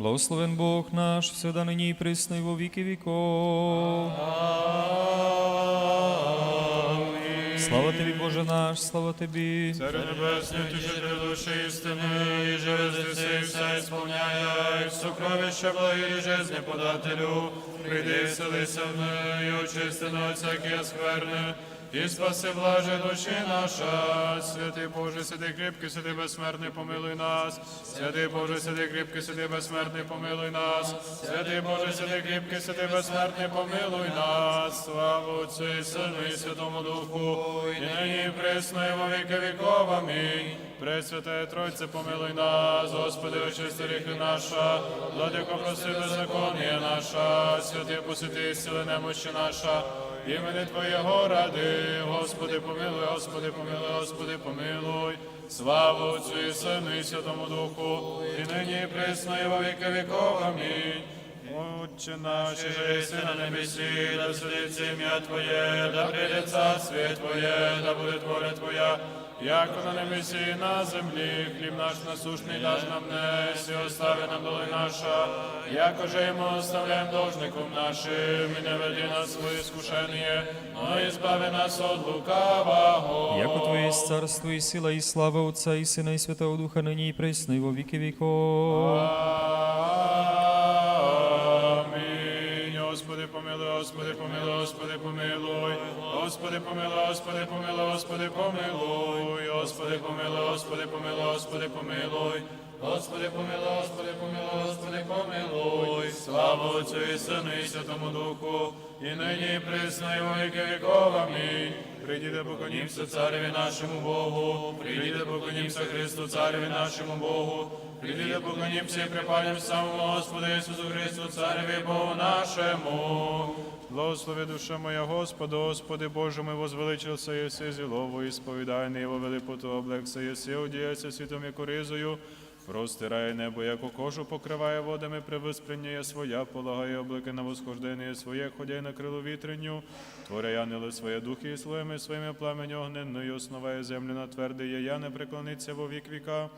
Благословен Бог наш, всегда нині і присно, і во віки віков. Слава тобі, Боже наш, слава тобі. Царю небесний, утішитель душі істини, і здесь і все ісполняє, і сокровище благі жизни подателю, прийди, вселися в неї, очисти на всякі скверни, і спаси блаже душі наша. Святий Боже, святий кріпкий, святий безсмертний, помилуй нас. Святий Боже, святий кріпкий, святий безсмертний, помилуй нас. Святий Боже, святий кріпкий, святий безсмертний, помилуй нас. Слава Отцю і Сину і Святому Духу, і нині присно, і во віки віков. Амінь. Пресвятая Тройце, помилуй нас, Господи, очисти гріхи наша, владико, прости беззаконня наша, святий посвяти, сили немощі наша, імени Твоєго ради, Господи, помилуй, Господи, помилуй, Господи, помилуй. славу Отцю і Сину і Святому Духу, і нині і присно, і во віки віков. Амінь. Отче наш, же на небесі, да святиться ім'я Твоє, да прийде царствие Твоє, да буде воля Твоя, як на небесі і на землі, хліб наш насушний даж нам днес, і остави нам доли наша, якоже йому оставляємо должником нашим, і не веди нас в своє скушення, но і збави нас от лукавого. Яко Твоє є царство і сила, і слава Отця, і Сина, і Святого Духа, нині і присно, во віки віков. Господи, помилуй, Господи, помилуй, Господи, помилуй. Господи, помилуй, Господи, помилуй, Господи, помилуй. Господи, помилуй, Господи, помилуй, Господи, помилуй. Слава Отцю і Сину і Святому Духу, і нині во віки віков. Амінь. Прийдіте, поклонімся цареві нашому Богу, прийдіте, поклонімся Христу, цареві нашому Богу, прийдіте, поклонімся і припалім самому Господу Ісусу Христу, цареві Богу нашому. Благослови душа моя Господа, Господи Боже мой, возвеличився єси зілово, і сповідайний його велипоту облекся єси, одіється світом і коризою, Простирає небо, яку кожу покриває водами, привиспрення своя, полагає облаки на восхождення своє, ходяй на крилу вітренню, творяй янели своє духи і слоями своїми пламені огненною, основає землю на твердий, я не преклониться во вік віка.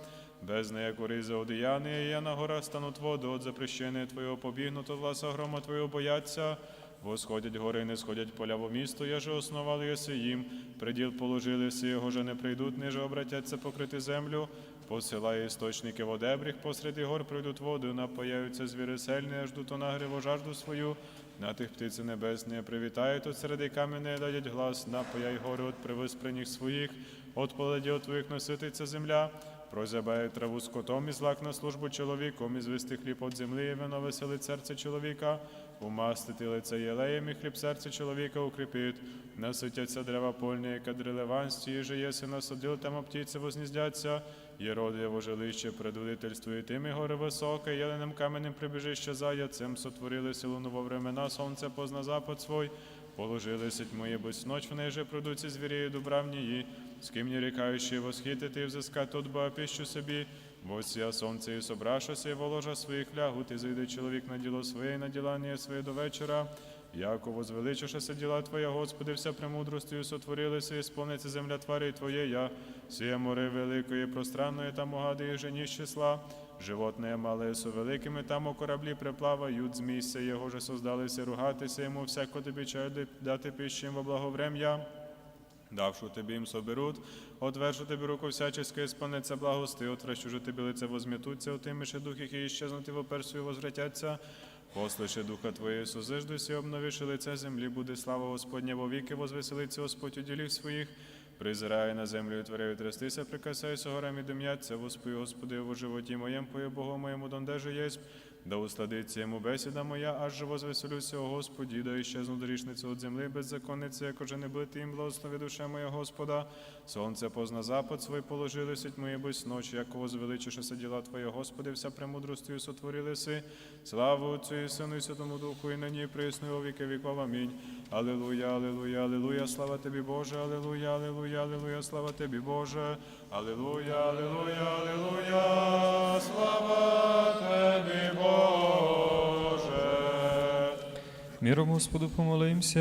Без неї коризи одіяни, я на горах стануть води, от запрещення Твоєго побігнуто, власа грома Твоєго бояться. Восходять гори, не сходять поля во місто, я же основали єси їм, приділ положили си, його же не прийдуть, ниже обратяться покрити землю, посилає істочники водебріх, посреди гор прийдуть води, напаяються звіри сельні, аж до нагріву жажду свою, на тих птиці небесні привітають, от середи каменей дадять глас, напаяй гори от привиспрених своїх, от поладі от твоїх насититься земля, Прозябає траву скотом і злак на службу чоловіком, і звести хліб от землі, і вино веселить серце чоловіка, умастити лице єлеєм, і хліб серце чоловіка укріпить. Наситяться дерева польні, і кадри ливанські, і же єси насадил, там птиці возніздяться, і родиво жилище предводительство, і тими гори високе, єленим каменем прибіжище заяцем, сотворили силу во времена, сонце позна запад свой, Положили сеть мої будь ночь, в неї же продуться звірі і дубравнії, з ким не рікаючи восхитити і взискати от Бога пищу собі, Восія сонце і собрашася, і воложа своїх лягут, і зайде чоловік на діло своє, і на ділання своє до вечора. Яко возвеличишася діла Твоя, Господи, вся премудростю сотворилися, і сповниться земля тварі Твоєя, сіє море великої, пространної, там угади і жені з числа. Животне мале со великими, там у кораблі приплавають, з місця його же создалися ругатися йому, всяко тобі чаю дати пищу во благоврем'я. Давшу тобі їм соберуть, отвершу тобі руку всячески, спанеться благости, отвращу же тобі лице возм'ятуться, отимише дух, які іщезнути в і возвратяться. Послише духа Твоє, созиждуйся, обновиши лице землі, буде слава Господня во віки, возвеселиться Господь у діліх своїх. Призирає на землю творяю трястися, прикасайся горам і дим'яться, воспою, Господи, во животі моєм, пою Богу моєму, донде же єсть, да усладиться йому бесіда моя, аж же возвеселюся, о Господі, да іщезну дорішницю от земли, беззаконниці, як уже не бити їм, благослови душе моя Господа. Сонце позна запад свой положили сіть мої без ночі, як возвеличишеся діла Твоє, Господи, вся премудростю сотворили си. Славу Отцю і Сину і Святому Духу, і нині і присно, віки віков. Амінь. Алілуя, алілуя, алілуя, слава Тобі, Боже, алілуя, алілуя, алілуя, слава Тобі, Боже. Алілуя, алілуя, алілуя, слава Тобі, Боже. Миром Господу помолимся.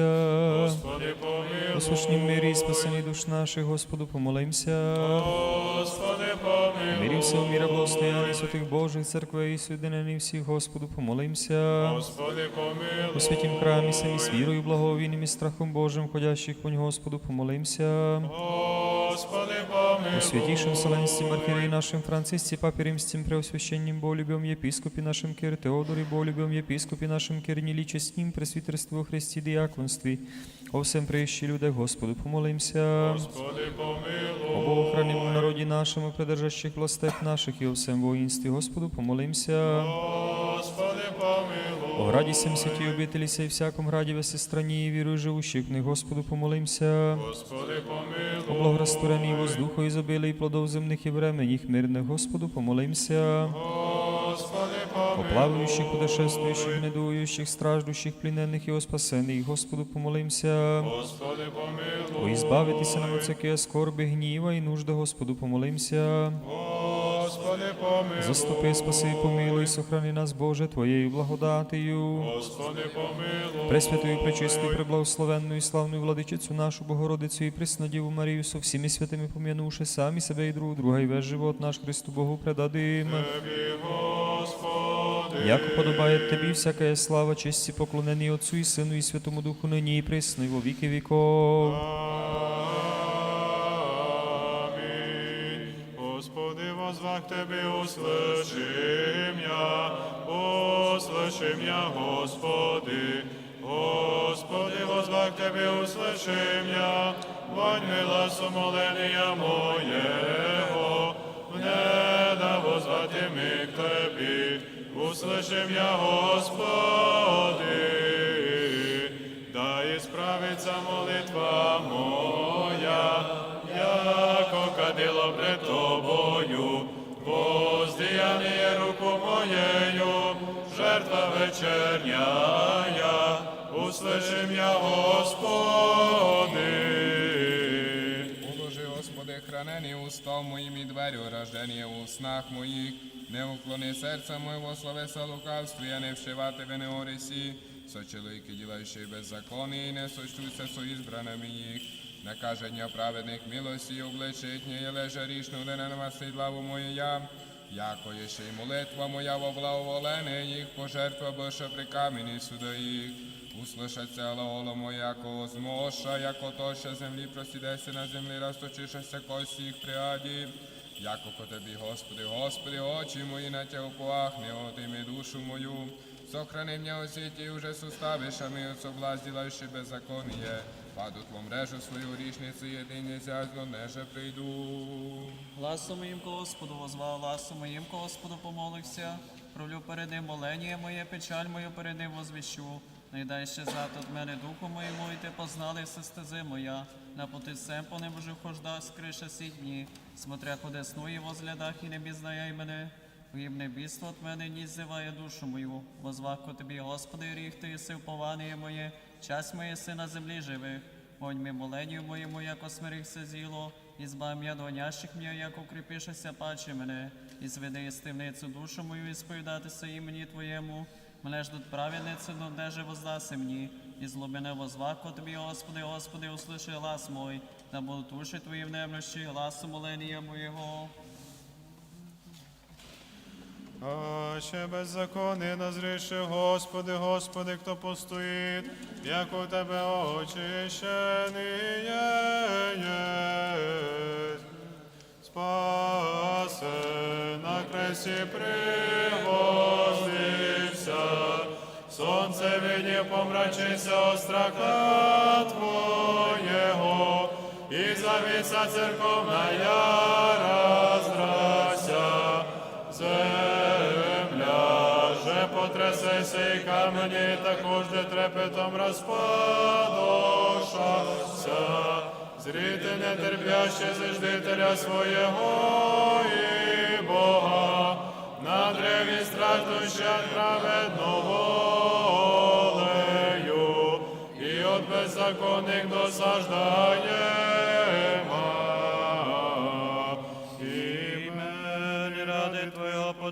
Господи, помилуй. У сушнім мирі і спасенні душ наших, Господу помолимся. Господи, помилуй. Мирі всього міра благостояння святих Божих церквей і соєдинений всіх, Господу, помолимся. Господи, помилуй. У святім храмі самі з вірою, благовійним і страхом Божим, ходящих понь Господу, помолимся. Господи, У святейшем Вселенским архиерее нашим Франциске, Папе Римским, Преосвященним Болюбем, Епископе нашим Кир Теодоре Болюбем, Епископе нашим Кир Неличестним, Пресвитерстве во Христе Диаконстве, о всем приищи людях, Господу, помолимся. Господи, помилуй. О Богохранимом народе нашему, придержащих властях наших и о всем воинстве, Господу, помолимся. Господи. О граді сем святі обителі сей всяком граді веси страні і вірую живущих в Господу, помолимся. Господи, О помилуй. воздуху і і плодов земних і временіх мирних, Господу, помолимся. Господи, О помилуй. плавающих, путешествующих, недующих, страждущих, плененных и о спасенных, Господу, помолимся. Господи, помилуй. О избавитися нам от всякої скорби, гніва і нужди, Господу, помолимся. Господи, помилуй. Заступи, спаси, помилуй, сохрани нас, Боже, Твоєю благодатію. Господи, помилуй. Пресвятую, пречистую, преблагословенную и славную владычицу нашу Богородицю и Преснодеву Марию со всеми святыми помянувши сами себе и друг друга, и весь живот наш Христу Богу предадим. Тебі, Господи. Яко подобает Тобі всякая слава, честь і поклонені Отцу і Сину і Святому Духу нині і присно, і во віки віков. Амінь. Господи, возвах Тебе, услышим я, услышим я, Господи. Господи, возвах Тебе, услышим я, вонь мила сумоления моего, мне да возвати ми к Тебе, услышим я, Господи. Да исправится молитва моя, яко кадило пред Тобою, воздеяние руку моею, жертва вечерняя, услышим я, Господи. Положи, Господи, хранені устав моїм і дверю, рождені у снах моїх. Не уклони серця моєго, словеса лукавстві, а не вшивати вини орисі. Со чоловіки, ділаючи беззаконні, і не сочтуться со ізбраними їх. Накаження праведних милості обличить, не лежа рішну, не намастить главу мою я. Яко є ще й молитва моя во благоволене їх, пожертва більше при камені суда їх. Услышаться лаоло моя, яко змоша, яко то, землі просідеться на землі, розточишася кості їх приаді. Яко по тобі, Господи, Господи, очі мої на Тя уповахне, отими душу мою. Сохрани у сети уже суставишь, а ми от соблазн делающий беззаконие. Падут во мрежу свою річницю, єдине зязно, неже прийду. Гласом моїм Господу возвав, гласом моїм Господу помолився. Провлю перед ним молення моє, печаль мою перед ним возвіщу. Найдальше зад от мене духу моєму, і ти познали все стези моя. На пути сем по небу же хожда скриша сі дні. Смотря ходе сну і возглядах, і не бізнає мене. Гибне бійство от мене ні зиває душу мою. Возвах ко тобі, Господи, ріг ти єси уповання моє, час моє си на землі живих. Вонь ми моленню моєму, яко смирихся зіло, і збав м'я донящих м'я, як укріпишеся паче мене, і зведи із темницю душу мою, і сповідатися імені Твоєму. Мене ждуть праведниці, но де же воздаси мені, і злобене возвах ко тобі, Господи, Господи, услыши глас мой, да будуть уші Твої в немощі, гласу молення моєго. Аще беззаконний назріши, Господи, Господи, хто постоїть, як у Тебе очищений єсть. Спасе на кресті пригостився, сонце видів, помрачися страха Твоєго, і завіса церковна яра здрася. Потрясеся і камені, також де трепетом розпадошася. Зріти нетерпяще заждителя свого і Бога, на древі страждуща праведного олею, і от беззаконних досаждаєма.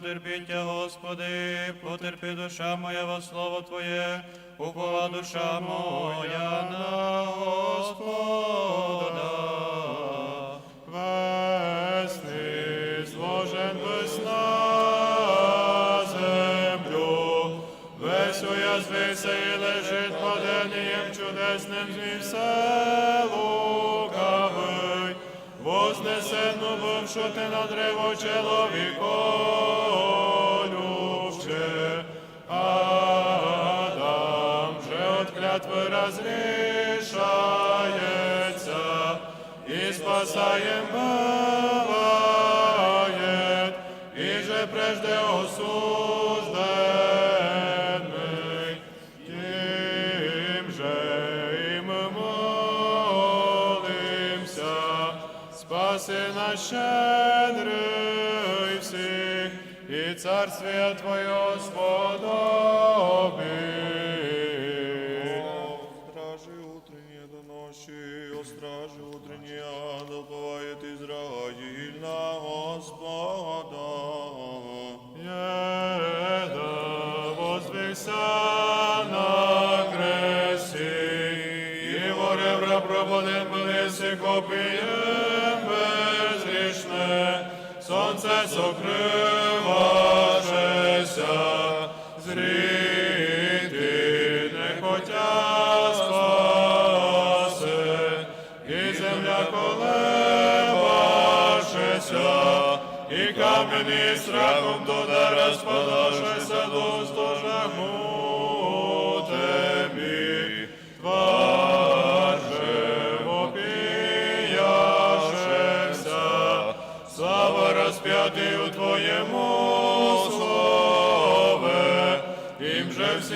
терпіття, Господи, потерпи душа моя во слово Твоє, упова душа моя на Господа. Весни зложен весна землю, весь уязвися і лежить паденням чудесним звівся лукавий, вознесену бувшу ти на древо чоловіко. клятви разрешается, и спасаем бывает, и же прежде осужденный, тем же и мы молимся, спаси нас щедрый всех, и царствие Твое блиси копієм безгрішне, сонце сокривашеся,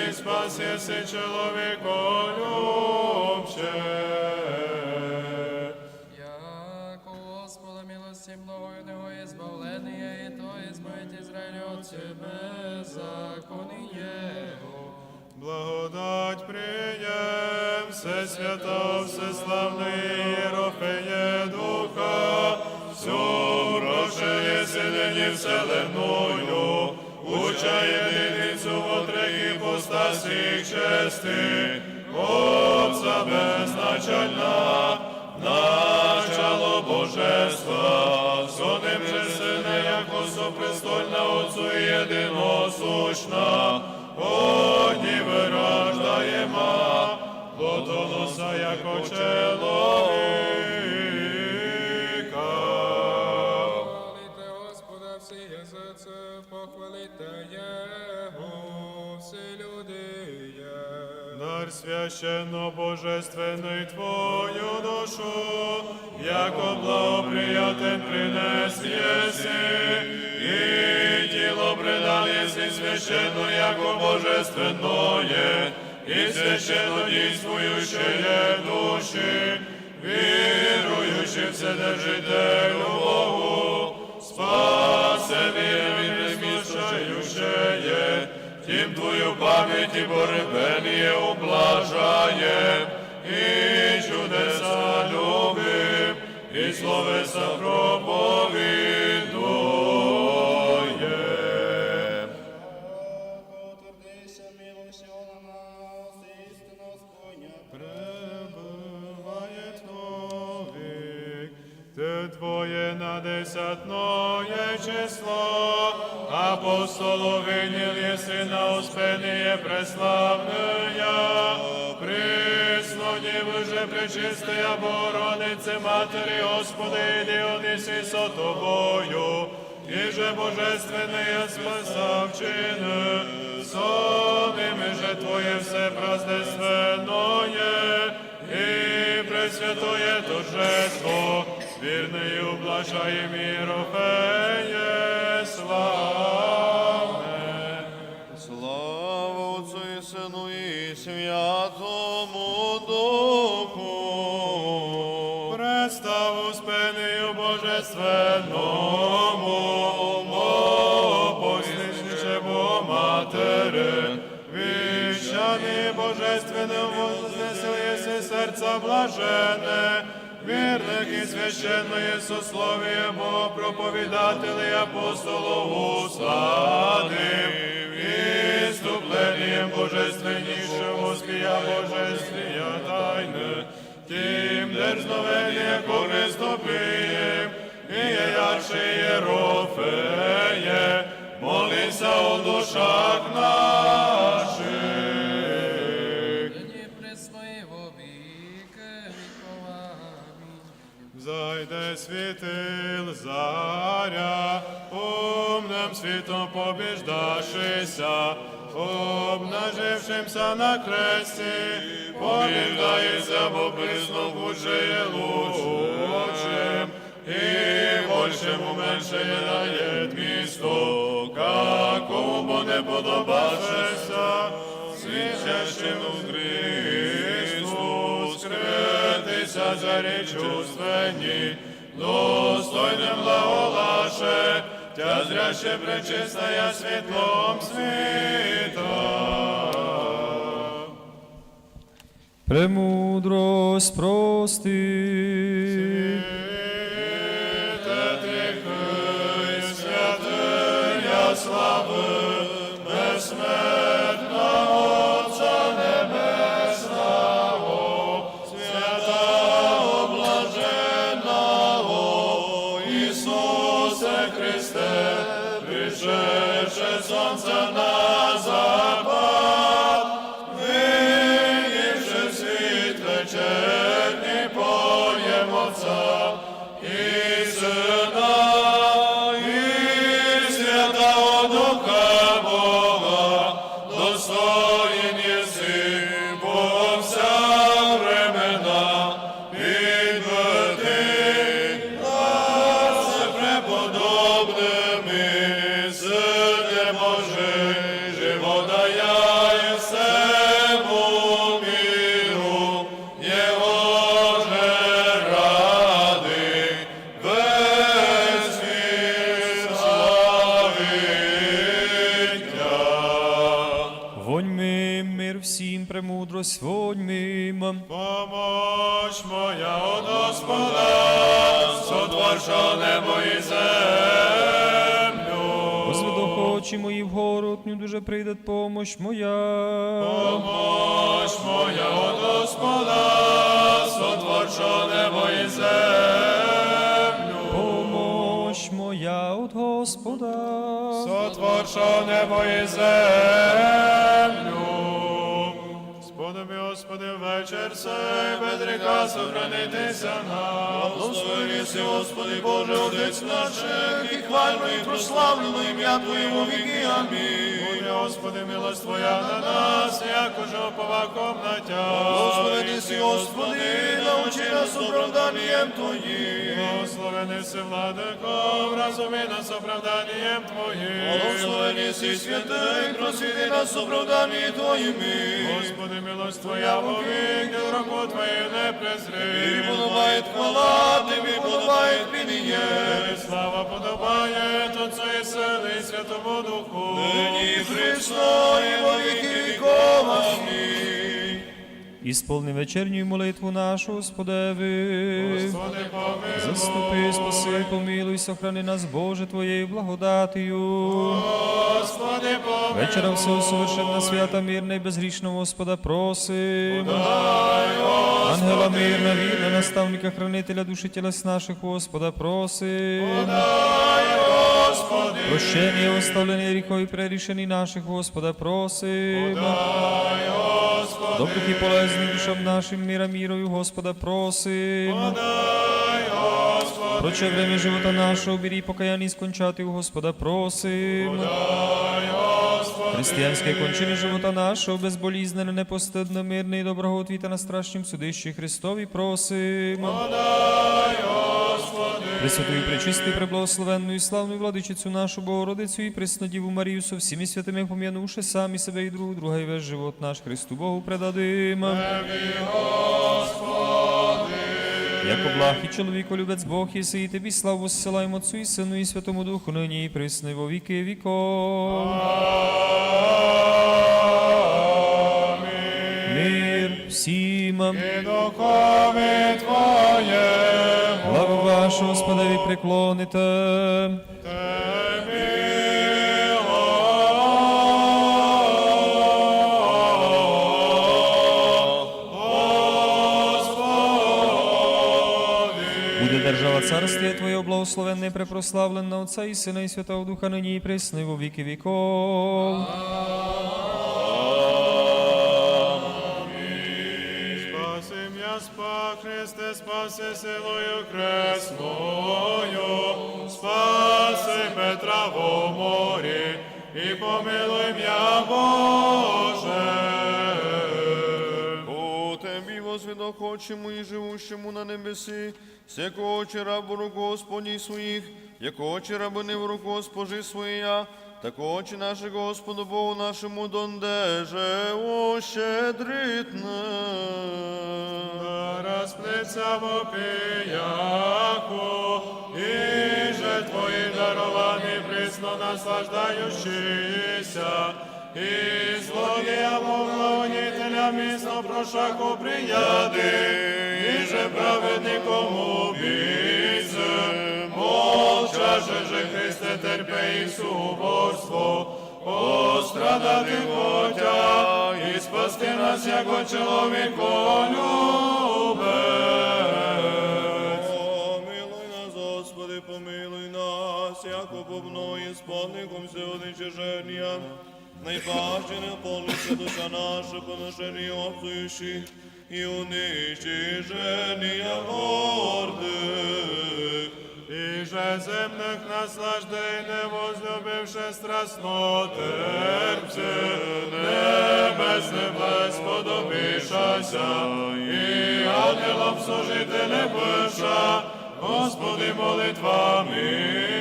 їм же всіх спас єси чоловіколюбче. Яко Господа милости мною Него избавление, и то избавить Израиль от Тебе законие Его. Благодать приєм, все свята, все славний Єрофеє Духа, всю прощення селені вселенную, уча чести, Отца безначальна, начало Божества, соним же сина, як осопрестольна, Отцу єдиносущна, одні вираждаєма, плотоноса як чоловіка. Священно божественний Твою душу, яко благоприятен принес єси, і тіло предан єси священно, яко божественное, і священно дійствуючее душі, віруючи вседержителю Богу, спасе Тим Твою облажає, і чудеса любим, і словеса проповідує. десятное число, апостолов винял еси на успение преславная, присно Девы же пречистая Богородице Матери Господи, Диониси со Тобою, и же божественные спасавчины, сонными же Твое все празднественное, и пресвятое торжество, вірний ублажає мірофеє славне. Слава Отцу і Сину і Святому Духу. Представу спиною божественному, послішниче бо матери, віщани божественним вознесли серця блажене, вірних і священної сословія, бо проповідателі апостолов усадив, і ступленням божественнішим воспія божествія тайне, тим дерзновення користопиєм, і ярше Єрофеє, молися у душах наших. Світом побіждашися, обнажившимся на хресті, побіждається, бо признав уже лучшим, і большему менше дає місто, какому не подобашеся, свідчащим у Христу, скритися за чувствені, достойним благолаше, тя зряще пречистая світлом світа. Премудрость прости. Сотворшо небо і землю. Возведох очі мої вгору, от ню дуже прийде помощ моя. Помощ моя от Господа, сотворшо небо і землю. Помощ моя от Господа. Сотворшо небо і землю. Господи, вечір сей, без гріха сохранитися нам. Благословені си, Господи Боже, Отець наших, і хвально і прославлено ім'я Твоє во віки. Амінь. Буде, Господи, милость Твоя на нас, як уже оповаком на Тя. Благословені Господи, научи нас оправданням Твоїм. Благословений си, владико, разуми нас оправданням Твоїм. Благословені си, святий, просвіти нас оправданні Твоїми. Господи, милость Твоя вовік, і руку Твою не презри. подобає хвала, Тобі подобає пініє. Слава подобає Отцу і Сину і Святому Духу. Нині і присно, і во віки віков. Амінь. Ісполни вечерню молитву нашу, Господеви. Заступи, спаси, помилуй, сохрани нас, Боже, Твоєю благодатію. Господи, помилуй. Вечора всього совершенна свята, мирна і безгрішного Господа просим. Ангела мирна, вірна, наставника, хранителя душі тілес наших, Господа просим. Господи, Прощення, оставлення і прерішені наших, Господа просим. Господи, Добрих і полезних душам нашим, міра мірою, Господа просим. дай, Господи, Проче время живота нашого, бері покаянні скончати у Господа просим. дай, Господи, Християнське кончини живота нашого, безболізнене, непостидне, мирне і доброго отвіта на страшнім судищі Христові просим. дай, Господи, Пресвятую, пречистую, преблагословенну і славну владичицю нашу Богородицю і Преснодіву Марію со всіми святими пом'янувши самі себе і друг друга, і весь живот наш Христу Богу предадим. Як благ і чоловіко любець Бог єси, і тобі славу зсилаємо Отцу і Сину і Святому Духу, нині і присно, і во віки віков. Мир всім. і духові Твоєму, Преклоните. Тебі, Господи. Буде держава царствія Твоє благословенне, препрославлене Отця і Сина і Святого Духа, нині і присно, во віки віков. Спаси силою кресною, спаси Петра в морі, і помилуй м'я Боже. О Тебі, возвідохочему і живущему на небесі, всякого очі рабу рук Господній своїх, яко очі рабини в руку Госпожи своя, так очі Господу Богу нашому дондеже ощедритне. Розплиться в опіяку, і же твої даровані присно наслаждаючися, і злодія мовлонителя міцно прошаку прияди, і же праведником убійце, мовчаже же Христе терпе і суворство, пострадати хотя, і спасти нас, як чоловіко любець. Помилуй нас, Господи, помилуй нас, яко побною спадником всеодичеження, найпаче не политься душа наша, поношені отсуючи, і уничиження гордих. І же земних наслаждей не возлюбивши страстно терпце, небесне сподобишася, і ангелом служителе пиша, Господи, молитвами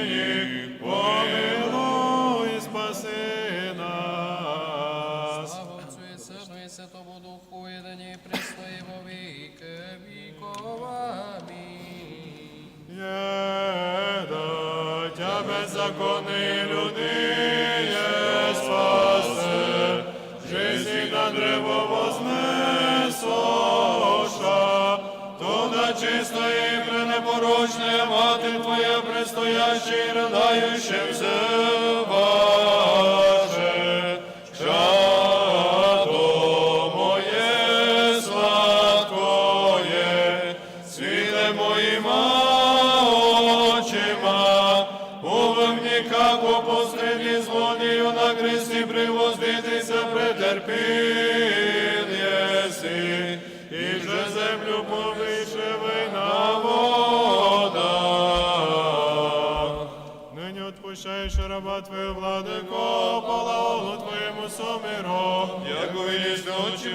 їх, помилуй, спаси нас. Слава Отцю і Сину і Святому Духу, і нині і присно во віки віков. Амінь. Єда, беззаконний людиє спасе, жизнь на древо вознесоша, то чисто і пренепорочне мати Твоя предстояще і радаючим ваше.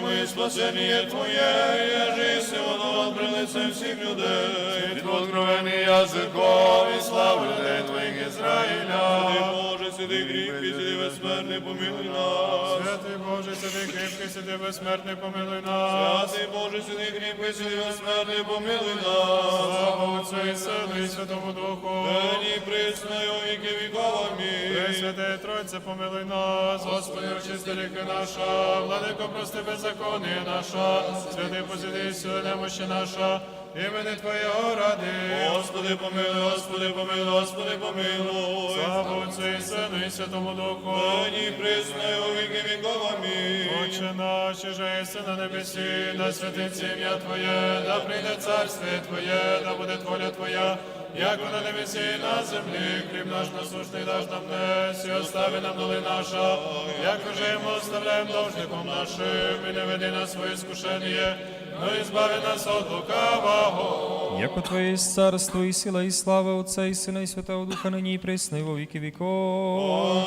Мої спасення Твоє, єжи силу при лице всіх людей. Від откровений язиком і слави людей Твоїх Ти, Ізраїля. Боже, сиди гріх безсмертний, помилуй нас. Святий Боже, сиди кріпкий, сиди безсмертний, помилуй нас. Святий Боже, сиди кріпкий, сиди безсмертний, помилуй нас. Слава Отцю і Сину і Святому Духу. Нині присною віки віков, амінь. Пресвятая Тройця, помилуй нас, Господи, очисти ріки наша, владико, прости беззаконня наша, святий посиди, сили немощі наша, імени Твоєго ради. Господи, помилуй, Господи, помилуй, Господи, помилуй. Слава Отцю і Сину і Святому Духу. Нині присною віки віков, амінь. Отче наш, же єси на небесі, да святиться ім'я Твоє, да прийде царствие Твоє, да буде воля Твоя, як на небесі і на землі, хліб наш насущний даш нам днес, і остави нам доли наша, як уже ми оставляємо должником нашим, і не веди нас своє скушення, но і збави нас від лукавого. Яко Твоє царство і сила, і слава Отця і Сина, і Святого Духа, нині і присно, во віки віков.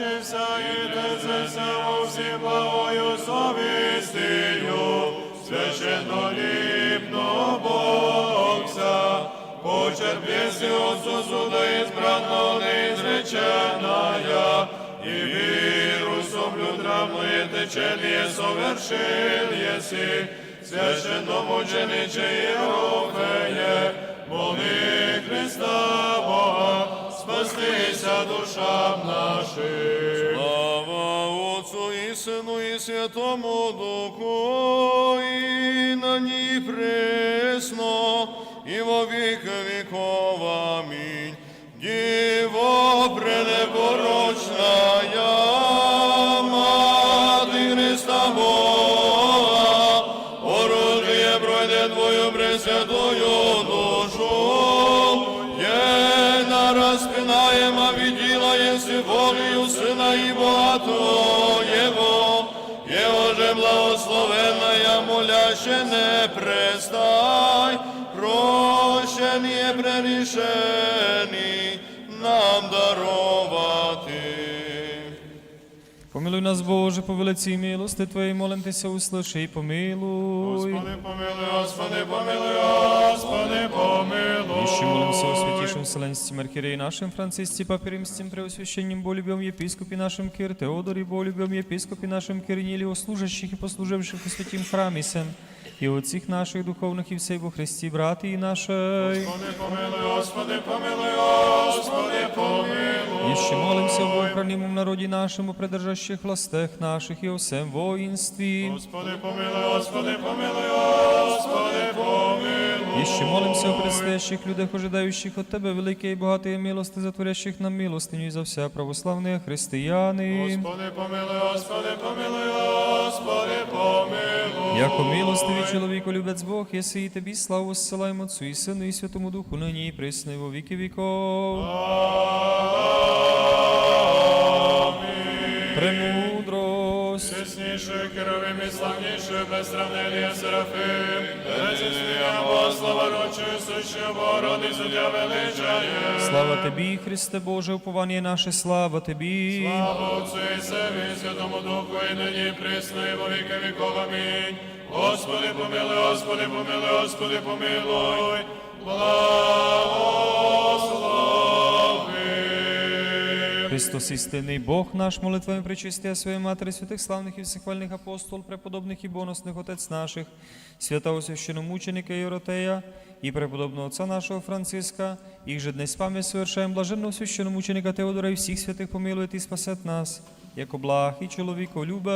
Научився і тезеся у всім благою совістю, священноліпно Богся, почерпєси от сосуда избранного неизреченная, и виру соблюдрамное течение совершил еси, священномучениче Єрофеє, моли Христа Бога, спастися душам нашим. Слава Отцу і Сину і Святому Духу, і на ній присно, і во віки віков. Амінь. Діво пренепорочна, я мати Христа Бога, благословенная, моляще не престай, прощення прерішені нам даровати. Помилуй нас, Боже, по велиці милости Твоєї, молим Тися, услиши і помилуй. Господи, помилуй, Господи, помилуй, Господи, помилуй. Іще молимся о святішому вселенстві архієреї нашим Францисці, папі Римським, преосвященнім Болюбом, єпископі нашим Кир, Теодорі, Болюбом, єпископі нашим Кирнілі, служащих і послуживших у святім храмі сем, і отціх наших духовних і всей во Христі, брати і нашій. Господи, помилуй, Господи, помилуй, Господи, помилуй. І ще молимся в охранимом народі нашому, придержащих властях наших і всем воїнстві. Господи, помилуй, Господи, помилуй, Господи, помилуй. І ще молимся о предстоящих людях, ожидаючих от Тебе велике і багатої милости, затворящих нам милостиню і за вся православні християни. Господи, помилуй, Господи, помилуй, Господи, помилуй. Яко милостивий чоловіку любець Бог, єси і тобі славу зсилаємо Отцу і Сину і Святому Духу, нині і присни во віки віков. Премудрость. Чеснішою керовим і славнішою, без сравнення Серафим, безіснія Богослава рочою, сущою Богороди, суддя величає. Слава Тобі, Христе Боже, уповання наше, слава Тобі. Слава Отцю і Сину, Святому Духу, і нині, присно, і во віки віков. Амінь. Господи, помилуй, Господи, помилуй, Господи, помилуй. Благослови. Христос істинний Бог наш, молитвами причистия своєї Матері, святих славних і всехвальних апостол, преподобних і боносних Отець наших, святого священомученика Єротея і преподобного Отця нашого Франциска, їх же днес пам'ять совершаємо блаженного священомученика Теодора і всіх святих помилує і спасет нас, як благ і чоловіколюбець.